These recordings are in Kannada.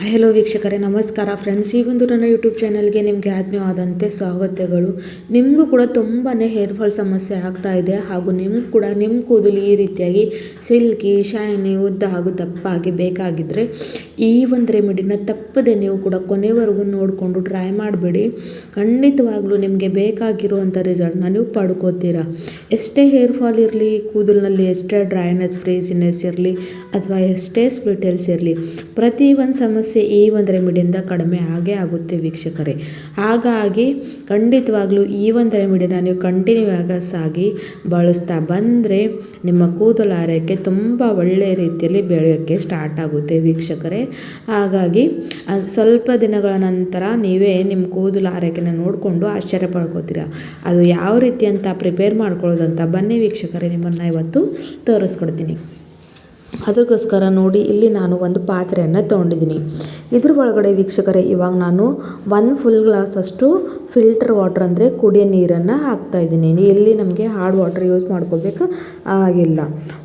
ಹಲೋ ವೀಕ್ಷಕರೇ, ನಮಸ್ಕಾರ. ಫ್ರೆಂಡ್ಸ್ ಈ ಒಂದು ನನ್ನ ಯೂಟ್ಯೂಬ್ ಚಾನಲ್ಗೆ ನಿಮಗೆ ಆಜ್ಞವಾದಂತೆ ಸ್ವಾಗತಗಳು. ನಿಮಗೂ ಕೂಡ ತುಂಬಾ ಹೇರ್ ಫಾಲ್ ಸಮಸ್ಯೆ ಆಗ್ತಾ ಇದೆ ಹಾಗೂ ನಿಮ್ಗೆ ಕೂಡ ನಿಮ್ಮ ಕೂದಲು ಈ ರೀತಿಯಾಗಿ ಸಿಲ್ಕಿ ಶೈನಿ ಉದ್ದ ಹಾಗೂ ದಪ್ಪಾಗಿ ಬೇಕಾಗಿದ್ದರೆ ಈ ಒಂದು ರೆಮಿಡಿನ ತಪ್ಪದೆ ನೀವು ಕೂಡ ಕೊನೆವರೆಗೂ ನೋಡಿಕೊಂಡು ಟ್ರೈ ಮಾಡಬೇಡಿ. ಖಂಡಿತವಾಗ್ಲೂ ನಿಮಗೆ ಬೇಕಾಗಿರುವಂಥ ರಿಸಲ್ಟ್ನ ನೀವು ಪಡ್ಕೋತೀರಾ. ಎಷ್ಟೇ ಹೇರ್ ಫಾಲ್ ಇರಲಿ, ಕೂದಲಿನಲ್ಲಿ ಎಷ್ಟೇ ಡ್ರೈನೆಸ್ ಫ್ರೀಸಿನೆಸ್ ಇರಲಿ, ಅಥವಾ ಎಷ್ಟೇ ಸ್ಪಿಟೆಲ್ಸ್ ಇರಲಿ, ಪ್ರತಿ ಒಂದು ಸಮಸ್ಯೆ ಈ ಒಂದು ರೆಮಿಡಿಯಿಂದ ಕಡಿಮೆ ಆಗೇ ಆಗುತ್ತೆ ವೀಕ್ಷಕರೇ. ಹಾಗಾಗಿ ಖಂಡಿತವಾಗ್ಲೂ ಈ ಒಂದು ರೆಮಿಡಿನ ನೀವು ಕಂಟಿನ್ಯೂ ಆಗಿ ಬಳಸ್ತಾ ಬಂದರೆ ನಿಮ್ಮ ಕೂದಲು ಆರೈಕೆ ತುಂಬ ಒಳ್ಳೆಯ ರೀತಿಯಲ್ಲಿ ಬೆಳೆಯೋಕ್ಕೆ ಸ್ಟಾರ್ಟ್ ಆಗುತ್ತೆ ವೀಕ್ಷಕರೇ. ಹಾಗಾಗಿ ಸ್ವಲ್ಪ ದಿನಗಳ ನಂತರ ನೀವೇ ನಿಮ್ಮ ಕೂದಲು ಆರೈಕೆನ ನೋಡಿಕೊಂಡು ಆಶ್ಚರ್ಯ ಪಡ್ಕೋತೀರ. ಅದು ಯಾವ ರೀತಿ ಅಂತ ಪ್ರಿಪೇರ್ ಮಾಡ್ಕೊಳ್ಳೋದಂತ ಬನ್ನಿ ವೀಕ್ಷಕರೇ, ನಿಮ್ಮನ್ನು ಇವತ್ತು ತೋರಿಸ್ಕೊಡ್ತೀನಿ. ಅದಕ್ಕೋಸ್ಕರ ನೋಡಿ, ಇಲ್ಲಿ ನಾನು ಒಂದು ಪಾತ್ರೆಯನ್ನು ತೊಗೊಂಡಿದ್ದೀನಿ. ಇದ್ರ ಒಳಗಡೆ ವೀಕ್ಷಕರೇ, ಇವಾಗ ನಾನು ಒನ್ ಫುಲ್ ಗ್ಲಾಸ್ ಅಷ್ಟು ಫಿಲ್ಟರ್ ವಾಟರ್ ಅಂದರೆ ಕುಡಿಯೋ ನೀರನ್ನು ಹಾಕ್ತಾಯಿದ್ದೀನಿ ಇಲ್ಲಿ ನಮಗೆ ಹಾರ್ಡ್ ವಾಟರ್ ಯೂಸ್ ಮಾಡ್ಕೋಬೇಕು ಆಗಿಲ್ಲ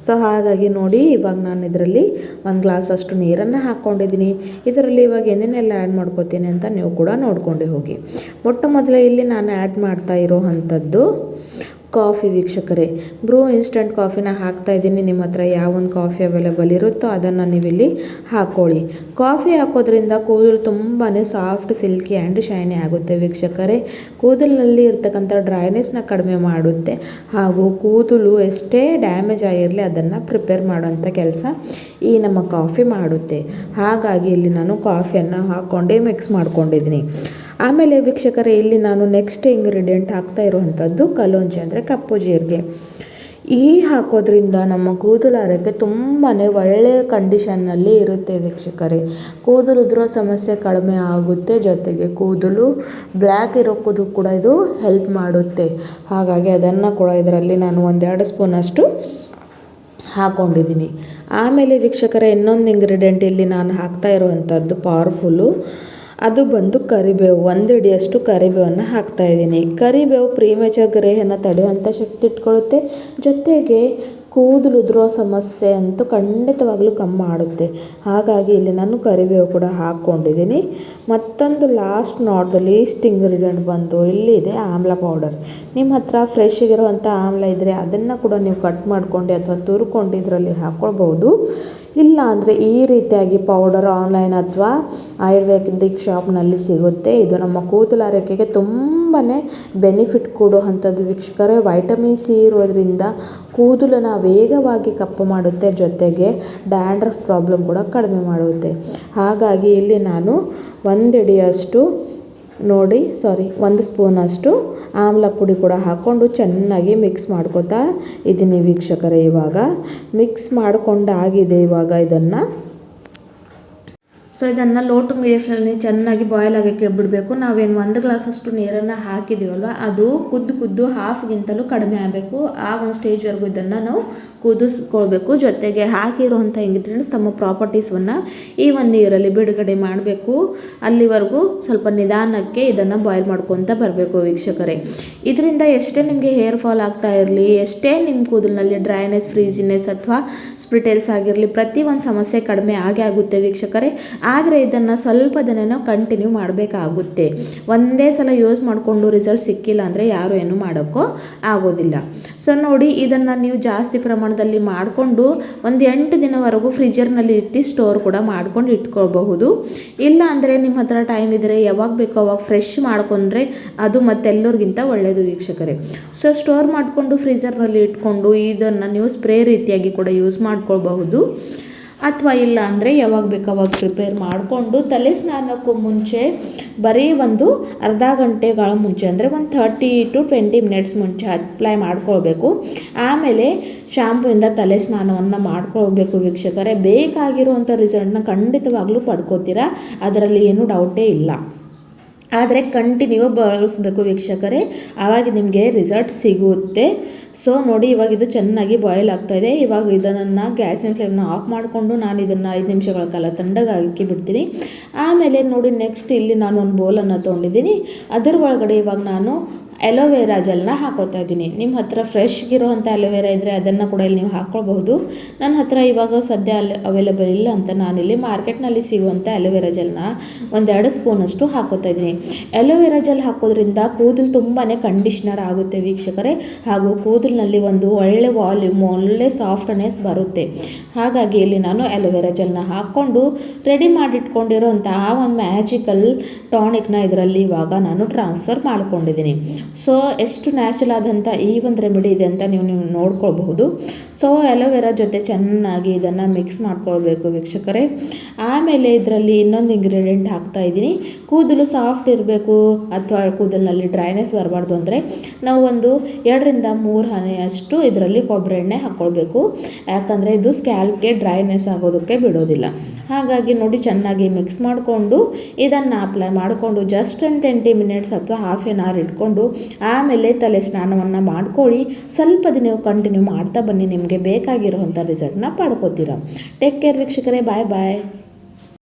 ಸೊ ಹಾಗಾಗಿ ನೋಡಿ, ಇವಾಗ ನಾನು ಇದರಲ್ಲಿ ಒಂದು ಗ್ಲಾಸಷ್ಟು ನೀರನ್ನು ಹಾಕ್ಕೊಂಡಿದ್ದೀನಿ. ಇದರಲ್ಲಿ ಇವಾಗ ಏನೇನೆಲ್ಲ ಆ್ಯಡ್ ಮಾಡ್ಕೋತೀನಿ ಅಂತ ನೀವು ಕೂಡ ನೋಡ್ಕೊಂಡೆ ಹೋಗಿ. ಮೊಟ್ಟ ಮೊದಲೇ ಇಲ್ಲಿ ನಾನು ಆ್ಯಡ್ ಮಾಡ್ತಾ ಇರೋ ಅಂಥದ್ದು ಕಾಫಿ ವೀಕ್ಷಕರೇ, ಬ್ರೂ ಇನ್ಸ್ಟಂಟ್ ಕಾಫಿನ ಹಾಕ್ತಾ ಇದ್ದೀನಿ. ನಿಮ್ಮ ಹತ್ರ ಯಾವೊಂದು ಕಾಫಿ ಅವೈಲೇಬಲ್ ಇರುತ್ತೋ ಅದನ್ನು ನೀವಿಲ್ಲಿ ಹಾಕ್ಕೊಳ್ಳಿ ಕಾಫಿ ಹಾಕೋದ್ರಿಂದ ಕೂದಲು ತುಂಬಾ ಸಾಫ್ಟ್ ಸಿಲ್ಕಿ ಆ್ಯಂಡ್ ಶೈನಿ ಆಗುತ್ತೆ ವೀಕ್ಷಕರೇ. ಕೂದಲಿನಲ್ಲಿ ಇರ್ತಕ್ಕಂಥ ಡ್ರೈನೆಸ್ನ ಕಡಿಮೆ ಮಾಡುತ್ತೆ. ಹಾಗೂ ಕೂದಲು ಎಷ್ಟೇ ಡ್ಯಾಮೇಜ್ ಆಗಿರಲಿ ಅದನ್ನು ಪ್ರಿಪೇರ್ ಮಾಡೋಂಥ ಕೆಲಸ ಈ ನಮ್ಮ ಕಾಫಿ ಮಾಡುತ್ತೆ. ಹಾಗಾಗಿ ಇಲ್ಲಿ ನಾನು ಕಾಫಿಯನ್ನು ಹಾಕ್ಕೊಂಡೇ ಮಿಕ್ಸ್ ಮಾಡ್ಕೊಂಡಿದ್ದೀನಿ. ಆಮೇಲೆ ವೀಕ್ಷಕರೇ, ಇಲ್ಲಿ ನಾನು ನೆಕ್ಸ್ಟ್ ಇಂಗ್ರೀಡಿಯೆಂಟ್ ಹಾಕ್ತಾ ಇರುವಂಥದ್ದು ಕಲೋಂಜಿ ಅಂದರೆ ಕಪ್ಪು ಜೀರಿಗೆ. ಈ ಹಾಕೋದ್ರಿಂದ ನಮ್ಮ ಕೂದಲು ಆರೋಗ್ಯ ತುಂಬಾ ಒಳ್ಳೆಯ ಕಂಡೀಷನ್ನಲ್ಲಿ ಇರುತ್ತೆ ವೀಕ್ಷಕರೇ. ಕೂದಲು ಉದುರೋ ಸಮಸ್ಯೆ ಕಡಿಮೆ ಆಗುತ್ತೆ, ಜೊತೆಗೆ ಕೂದಲು ಬ್ಲ್ಯಾಕ್ ಇರೋಕ್ಕೂ ಕೂಡ ಇದು ಹೆಲ್ಪ್ ಮಾಡುತ್ತೆ. ಹಾಗಾಗಿ ಅದನ್ನು ಕೂಡ ಇದರಲ್ಲಿ ನಾನು ಒಂದೆರಡು ಸ್ಪೂನಷ್ಟು ಹಾಕ್ಕೊಂಡಿದ್ದೀನಿ ಆಮೇಲೆ ವೀಕ್ಷಕರ, ಇನ್ನೊಂದು ಇಂಗ್ರೀಡಿಯೆಂಟ್ ಇಲ್ಲಿ ನಾನು ಹಾಕ್ತಾ ಇರುವಂಥದ್ದು ಪವರ್ಫುಲ್ಲು ಅದು ಬಂದು ಕರಿಬೇವು. ಒಂದು ಹಿಡಿಯಷ್ಟು ಕರಿಬೇವನ್ನು ಹಾಕ್ತಾಯಿದ್ದೀನಿ ಕರಿಬೇವು ಪ್ರೀಮೇಚರ್ ಗ್ರೇಯನ್ನು ತಡೆಯುವಂಥ ಶಕ್ತಿ ಇಟ್ಕೊಳ್ಳುತ್ತೆ. ಜೊತೆಗೆ ಕೂದಲು ಉದುರೋ ಸಮಸ್ಯೆ ಅಂತೂ ಖಂಡಿತವಾಗ್ಲೂ ಕಮ್ಮಿ ಮಾಡುತ್ತೆ. ಹಾಗಾಗಿ ಇಲ್ಲಿ ನಾನು ಕರಿಬೇವು ಕೂಡ ಹಾಕ್ಕೊಂಡಿದ್ದೀನಿ. ಮತ್ತೊಂದು ಲಾಸ್ಟ್ ನೋಡ್ದು ಲೀಸ್ಟ್ ಇಂಗ್ರೀಡಿಯೆಂಟ್ ಬಂದು ಇಲ್ಲಿದೆ ಆಮ್ಲ ಪೌಡರ್ ನಿಮ್ಮ ಹತ್ರ ಫ್ರೆಶ್ ಇರುವಂಥ ಆಮ್ಲ ಇದ್ದರೆ ಅದನ್ನು ಕೂಡ ನೀವು ಕಟ್ ಮಾಡ್ಕೊಂಡು ಅಥವಾ ತುರ್ಕೊಂಡು ಇದರಲ್ಲಿ ಹಾಕ್ಕೊಳ್ಬೋದು ಇಲ್ಲ ಅಂದರೆ ಈ ರೀತಿಯಾಗಿ ಪೌಡರ್ ಆನ್ಲೈನ್ ಅಥವಾ ಆಯುರ್ವೇದಿಕ್ ಶಾಪ್ನಲ್ಲಿ ಸಿಗುತ್ತೆ. ಇದು ನಮ್ಮ ಕೂದಲು ಆರೈಕೆಗೆ ತುಂಬಾ ಬೆನಿಫಿಟ್ ಕೊಡುವಂಥದ್ದು. ವೀಕ್ಷಕರೇ ವೈಟಮಿನ್ ಸಿ ಇರೋದ್ರಿಂದ ಕೂದಲನ್ನು ವೇಗವಾಗಿ ಕಪ್ಪು ಮಾಡುತ್ತೆ, ಜೊತೆಗೆ ಡ್ಯಾಂಡ್ರಫ್ ಪ್ರಾಬ್ಲಮ್ ಕೂಡ ಕಡಿಮೆ ಮಾಡುತ್ತೆ. ಹಾಗಾಗಿ ಇಲ್ಲಿ ನಾನು ಒಂದು ಹಿಡಿಯಷ್ಟು ನೋಡಿ ಸಾರಿ ಒಂದು ಸ್ಪೂನಷ್ಟು ಆಮ್ಲ ಪುಡಿ ಕೂಡ ಹಾಕ್ಕೊಂಡು ಚೆನ್ನಾಗಿ ಮಿಕ್ಸ್ ಮಾಡ್ಕೋತಾ ಇದ್ದೀನಿ ವೀಕ್ಷಕರೇ ಇವಾಗ. ಮಿಕ್ಸ್ ಮಾಡ್ಕೊಂಡಾಗಿದೆ ಇವಾಗ ಇದನ್ನು. ಸೊ ಇದನ್ನು ಲೋ ಟು ಚೆನ್ನಾಗಿ ಬಾಯ್ಲ್ ಆಗೋಕ್ಕೆ ಬಿಡಬೇಕು. ನಾವೇನು ಒಂದು ಗ್ಲಾಸಷ್ಟು ನೀರನ್ನು ಹಾಕಿದ್ದೀವಲ್ವ ಅದು ಕುದ್ದು ಕುದ್ದು ಹಾಫ್ಗಿಂತಲೂ ಕಡಿಮೆ ಆಗಬೇಕು. ಆ ಒಂದು ಸ್ಟೇಜ್ವರೆಗೂ ಇದನ್ನು ನಾವು ಕುದಿಸ್ಕೊಳ್ಬೇಕು. ಜೊತೆಗೆ ಹಾಕಿರುವಂಥ ಇಂಗ್ರೀಡಿಯೆಂಟ್ಸ್ ತಮ್ಮ ಪ್ರಾಪರ್ಟೀಸನ್ನು ಈ ಒಂದು ನೀರಲ್ಲಿ ಬಿಡುಗಡೆ ಮಾಡಬೇಕು. ಅಲ್ಲಿವರೆಗೂ ಸ್ವಲ್ಪ ನಿಧಾನಕ್ಕೆ ಇದನ್ನು ಬಾಯ್ಲ್ ಮಾಡ್ಕೊತ ಬರಬೇಕು ವೀಕ್ಷಕರೇ. ಇದರಿಂದ ಎಷ್ಟೇ ನಿಮಗೆ ಹೇರ್ ಫಾಲ್ ಆಗ್ತಾ ಇರಲಿ, ಎಷ್ಟೇ ನಿಮ್ಮ ಕೂದಲಿನಲ್ಲಿ ಡ್ರೈನೆಸ್ ಫ್ರೀಸಿನೆಸ್ ಅಥವಾ ಸ್ಪ್ರಿಟೆಲ್ಸ್ ಆಗಿರಲಿ, ಪ್ರತಿ ಒಂದು ಸಮಸ್ಯೆ ಕಡಿಮೆ ಆಗೇ ಆಗುತ್ತೆ ವೀಕ್ಷಕರೇ. ಆದರೆ ಇದನ್ನು ಸ್ವಲ್ಪ ದಿನ ನಾವು ಕಂಟಿನ್ಯೂ ಮಾಡಬೇಕಾಗುತ್ತೆ. ಒಂದೇ ಸಲ ಯೂಸ್ ಮಾಡಿಕೊಂಡು ರಿಸಲ್ಟ್ ಸಿಕ್ಕಿಲ್ಲ ಅಂದರೆ ಯಾರು ಏನು ಮಾಡೋಕ್ಕೋ ಆಗೋದಿಲ್ಲ. ಸೊ ನೋಡಿ, ಇದನ್ನು ನೀವು ಜಾಸ್ತಿ ಪ್ರಮಾಣದಲ್ಲಿ ಮಾಡಿಕೊಂಡು ಒಂದು ಎಂಟು ದಿನವರೆಗೂ ಫ್ರಿಜರ್ನಲ್ಲಿ ಇಟ್ಟು ಸ್ಟೋರ್ ಕೂಡ ಮಾಡ್ಕೊಂಡು ಇಟ್ಕೋಬಹುದು. ಇಲ್ಲ ಅಂದರೆ ನಿಮ್ಮ ಹತ್ರ ಟೈಮ್ ಇದ್ದರೆ ಯಾವಾಗ ಬೇಕೋ ಅವಾಗ ಫ್ರೆಶ್ ಮಾಡ್ಕೊಂಡ್ರೆ ಅದು ಮತ್ತೆಲ್ಲರಿಗಿಂತ ಒಳ್ಳೆಯದು ವೀಕ್ಷಕರೇ. ಸೊ ಸ್ಟೋರ್ ಮಾಡಿಕೊಂಡು ಫ್ರೀಜರ್ನಲ್ಲಿ ಇಟ್ಕೊಂಡು ಇದನ್ನು ನೀವು ಸ್ಪ್ರೇ ರೀತಿಯಾಗಿ ಕೂಡ ಯೂಸ್ ಮಾಡ್ಕೊಳ್ಬಹುದು. ಅಥವಾ ಇಲ್ಲ ಅಂದರೆ ಯಾವಾಗ ಬೇಕು ಅವಾಗ ಪ್ರಿಪೇರ್ ಮಾಡಿಕೊಂಡು ತಲೆ ಸ್ನಾನಕ್ಕೂ ಮುಂಚೆ ಬರೀ ಒಂದು ಅರ್ಧ ಗಂಟೆಗಳ ಮುಂಚೆ ಅಂದರೆ ಒಂದು ಥರ್ಟಿ ಟು ಟ್ವೆಂಟಿ ಮಿನಿಟ್ಸ್ ಮುಂಚೆ ಅಪ್ಲೈ ಮಾಡ್ಕೊಳ್ಬೇಕು. ಆಮೇಲೆ ಶಾಂಪೂಯಿಂದ ತಲೆ ಸ್ನಾನವನ್ನು ಮಾಡ್ಕೊಳ್ಬೇಕು ವೀಕ್ಷಕರೇ. ಬೇಕಾಗಿರುವಂಥ ರಿಸಲ್ಟ್ನ ಖಂಡಿತವಾಗ್ಲೂ ಪಡ್ಕೋತೀರಾ? ಅದರಲ್ಲಿ ಏನೂ ಡೌಟೇ ಇಲ್ಲ. ಆದರೆ ಕಂಟಿನ್ಯೂ ಬಳಸಬೇಕು ವೀಕ್ಷಕರೇ. ಆವಾಗ ನಿಮಗೆ ರಿಸಲ್ಟ್ ಸಿಗುತ್ತೆ. ಸೊ ನೋಡಿ, ಇವಾಗ ಇದು ಚೆನ್ನಾಗಿ ಬಾಯ್ಲ್ ಆಗ್ತಾಯಿದೆ ಇವಾಗ ಇದನ್ನು ಗ್ಯಾಸಿನ ಫ್ಲೇಮ್ನ ಆಫ್ ಮಾಡಿಕೊಂಡು ನಾನು ಇದನ್ನು ಐದು ನಿಮಿಷಗಳ ಕಾಲ ತಣ್ಣಗೆ ಹಾಕಿ ಬಿಡ್ತೀನಿ. ಆಮೇಲೆ ನೋಡಿ ನೆಕ್ಸ್ಟ್ ಇಲ್ಲಿ ನಾನು ಒಂದು ಬೌಲನ್ನು ತೊಗೊಂಡಿದ್ದೀನಿ. ಅದರ ಒಳಗಡೆ ಇವಾಗ ನಾನು ಎಲೋವೆರಾ ಜೆಲ್ನ ಹಾಕೋತಾ ಇದ್ದೀನಿ. ನಿಮ್ಮ ಹತ್ರ ಫ್ರೆಶ್ಗಿರೋವಂಥ ಅಲೋವೆರಾ ಇದ್ದರೆ ಅದನ್ನು ಕೂಡ ಇಲ್ಲಿ ನೀವು ಹಾಕ್ಕೊಳ್ಬಹುದು ನನ್ನ ಹತ್ರ ಇವಾಗ ಸದ್ಯ ಅಲ್ಲಿ ಅವೈಲೇಬಲ್ ಇಲ್ಲ ಅಂತ ನಾನಿಲ್ಲಿ ಮಾರ್ಕೆಟ್ನಲ್ಲಿ ಸಿಗುವಂಥ ಅಲೋವೆರಾ ಜೆಲ್ನ ಒಂದೆರಡು ಸ್ಪೂನಷ್ಟು ಹಾಕೋತಾ ಇದ್ದೀನಿ. ಅಲೋವೆರಾ ಜೆಲ್ ಹಾಕೋದ್ರಿಂದ ಕೂದಲು ತುಂಬಾ ಕಂಡೀಷ್ನರ್ ಆಗುತ್ತೆ ವೀಕ್ಷಕರೇ. ಹಾಗೂ ಕೂದಲಿನಲ್ಲಿ ಒಂದು ಒಳ್ಳೆ ವಾಲ್ಯೂಮ್ ಒಳ್ಳೆ ಸಾಫ್ಟ್ನೆಸ್ ಬರುತ್ತೆ. ಹಾಗಾಗಿ ಇಲ್ಲಿ ನಾನು ಅಲೋವೆರಾ ಜೆಲ್ನ ಹಾಕ್ಕೊಂಡು ರೆಡಿ ಮಾಡಿಟ್ಕೊಂಡಿರೋಂಥ ಆ ಒಂದು ಮ್ಯಾಜಿಕಲ್ ಟಾನಿಕ್ನ ಇದರಲ್ಲಿ ಇವಾಗ ನಾನು ಟ್ರಾನ್ಸ್ಫರ್ ಮಾಡ್ಕೊಂಡಿದ್ದೀನಿ. ಸೊ ಎಷ್ಟು ನ್ಯಾಚುರಲ್ ಆದಂಥ ಈ ಒಂದು ರೆಮಿಡಿ ಇದೆ ಅಂತ ನೀವು ನೀವು ನೋಡ್ಕೊಳ್ಬಹುದು. ಸೊ ಅಲೋವೆರಾ ಜೊತೆ ಚೆನ್ನಾಗಿ ಇದನ್ನು ಮಿಕ್ಸ್ ಮಾಡ್ಕೊಳ್ಬೇಕು ವೀಕ್ಷಕರೇ. ಆಮೇಲೆ ಇದರಲ್ಲಿ ಇನ್ನೊಂದು ಇಂಗ್ರೀಡಿಯೆಂಟ್ ಹಾಕ್ತಾ ಇದ್ದೀನಿ. ಕೂದಲು ಸಾಫ್ಟ್ ಇರಬೇಕು ಅಥವಾ ಕೂದಲಿನಲ್ಲಿ ಡ್ರೈನೆಸ್ ಬರಬಾರ್ದು ಅಂದರೆ ನಾವು ಒಂದು ಎರಡರಿಂದ ಮೂರು ಹನಿಯಷ್ಟು ಇದರಲ್ಲಿ ಕೊಬ್ಬರಿ ಎಣ್ಣೆ ಹಾಕ್ಕೊಳ್ಬೇಕು. ಯಾಕಂದರೆ ಇದು ಸ್ಕ್ಯಾಲ್ಪ್ಗೆ ಡ್ರೈನೆಸ್ ಆಗೋದಕ್ಕೆ ಬಿಡೋದಿಲ್ಲ. ಹಾಗಾಗಿ ನೋಡಿ ಚೆನ್ನಾಗಿ ಮಿಕ್ಸ್ ಮಾಡಿಕೊಂಡು ಇದನ್ನು ಅಪ್ಲೈ ಮಾಡಿಕೊಂಡು ಜಸ್ಟ್ ಒಂದು ಟ್ವೆಂಟಿ ಮಿನಿಟ್ಸ್ ಅಥವಾ ಹಾಫ್ ಆನ್ ಅವರ್ ಇಟ್ಕೊಂಡು ಆಮೇಲೆ ತಲೆ ಸ್ನಾನವನ್ನು ಮಾಡ್ಕೊಳ್ಳಿ. ಸ್ವಲ್ಪ ದಿನ ನೀವು ಕಂಟಿನ್ಯೂ ಮಾಡ್ತಾ ಬನ್ನಿ. ನಿಮಗೆ ಬೇಕಾಗಿರುವಂಥ ರಿಸಲ್ಟ್ನ ಪಡ್ಕೋತೀರ. ಟೇಕ್ ಕೇರ್ ವೀಕ್ಷಕರೇ. ಬಾಯ್ ಬಾಯ್